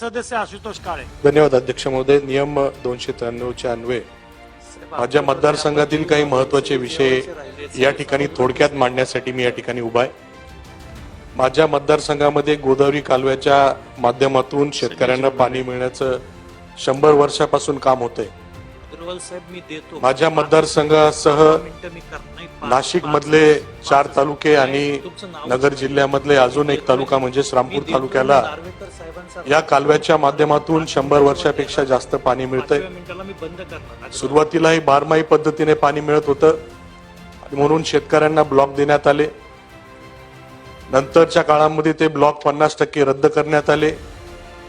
सदस्य आशुतोष काळे. धन्यवाद अध्यक्ष महोदय. नियम दोनशे त्र्याण्णवच्या अन्वये माझ्या मतदारसंघातील काही महत्त्वाचे विषय या ठिकाणी थोडक्यात मांडण्यासाठी मी या ठिकाणी उभा आहे. माझ्या मतदारसंघामध्ये गोदावरी कालव्याच्या माध्यमातून शेतकऱ्यांना पाणी मिळण्याचं शंभर वर्षापासून काम होतंय. माझ्या मतदारसंघासह नाशिक मधले चार तालुके आणि नगर जिल्ह्यामधले अजून एक तालुका म्हणजे देतो. तालुक्याला. या कालव्याच्या माध्यमातून शंभर वर्षापेक्षा जास्त पाणी मिळतंय. पाचव्या मिनिटाला मी बंद करणार. सुरुवातीला ही बारमाही पद्धतीने पाणी मिळत होतं. म्हणून शेतकऱ्यांना ब्लॉक देण्यात आले. नंतरच्या काळामध्ये ते ब्लॉक पन्नास टक्के रद्द करण्यात आले.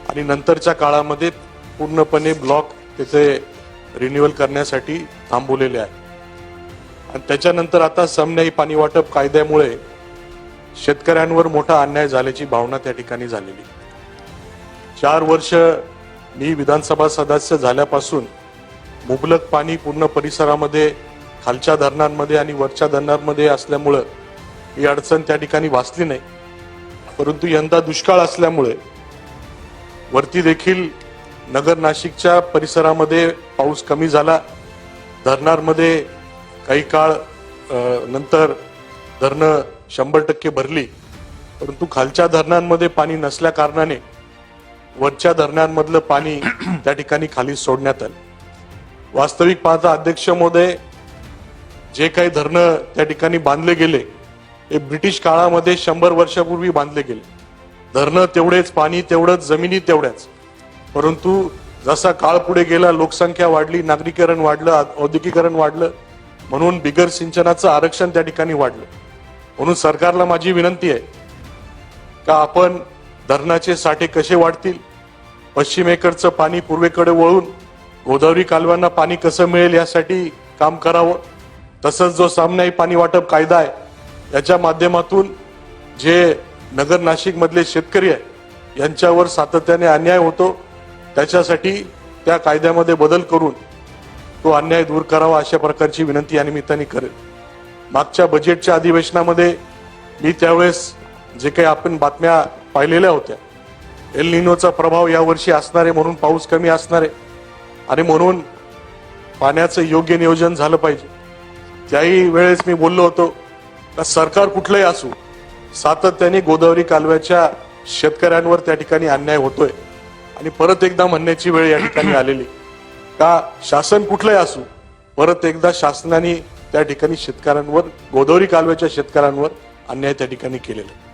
आणि नंतरच्या काळामध्ये पूर्णपणे ब्लॉक त्याचे रिन्युअल करण्यासाठी थांबवलेले आहे. आणि त्याच्यानंतर आता समन्यायी पाणी वाटप कायद्यामुळे शेतकऱ्यांवर मोठा अन्याय झाल्याची भावना त्या ठिकाणी झालेली. चार वर्ष मी विधानसभा सदस्य झाल्यापासून मुबलक पाणी पूर्ण परिसरामध्ये खालच्या धरणांमध्ये आणि वरच्या धरणांमध्ये असल्यामुळं ही अडचण त्या ठिकाणी वाचली नाही. परंतु यंदा दुष्काळ असल्यामुळे वरती देखील नगर नाशिकच्या परिसरामध्ये पाऊस कमी झाला. धरणांमध्ये काही काळ नंतर धरणं शंभर टक्के भरली. परंतु खालच्या धरणांमध्ये पाणी नसल्या कारणाने वरच्या धरणांमधलं पाणी त्या ठिकाणी खाली सोडण्यात आलं. वास्तविक पाहता अध्यक्ष महोदय जे काही धरणं त्या ठिकाणी बांधले गेले हे ब्रिटिश काळामध्ये शंभर वर्षापूर्वी बांधले गेले. धरणं तेवढेच पाणी तेवढंच जमिनी तेवढ्याच. परंतु जसा काळ पुढे गेला लोकसंख्या वाढली नागरीकरण वाढलं औद्योगिकरण वाढलं म्हणून बिगर सिंचनाचं आरक्षण त्या ठिकाणी वाढलं. म्हणून सरकारला माझी विनंती आहे का आपण धरणाचे साठे कसे वाढतील? पश्चिमेकडचं पाणी पूर्वेकडे वळून गोदावरी कालव्यांना पाणी कसं मिळेल यासाठी काम करावं? तसंच जो सामन्यायी पाणी वाटप कायदा आहे याच्या माध्यमातून जे नगर नाशिकमधले शेतकरी आहे यांच्यावर सातत्याने अन्याय होतो. त्याच्यासाठी त्या कायद्यामध्ये बदल करून तो अन्याय दूर करावा अशा प्रकारची विनंती या निमित्ताने करेल. मागच्या बजेटच्या अधिवेशनामध्ये मी त्यावेळेस जे काही आपण बातम्या पाहिलेल्या होत्या एल निनोचा प्रभाव यावर्षी असणारे म्हणून पाऊस कमी असणार आहे आणि म्हणून पाण्याचं योग्य नियोजन झालं पाहिजे. त्याही वेळेस मी बोललो होतो का सरकार कुठलंही असू सातत्याने गोदावरी कालव्याच्या शेतकऱ्यांवर त्या ठिकाणी अन्याय होतोय. आणि परत एकदा म्हणण्याची वेळ या ठिकाणी आलेली. का शासन कुठलंही असू परत एकदा शासनाने त्या ठिकाणी शेतकऱ्यांवर गोदावरी कालव्याच्या शेतकऱ्यांवर अन्याय त्या ठिकाणी केलेला आहे.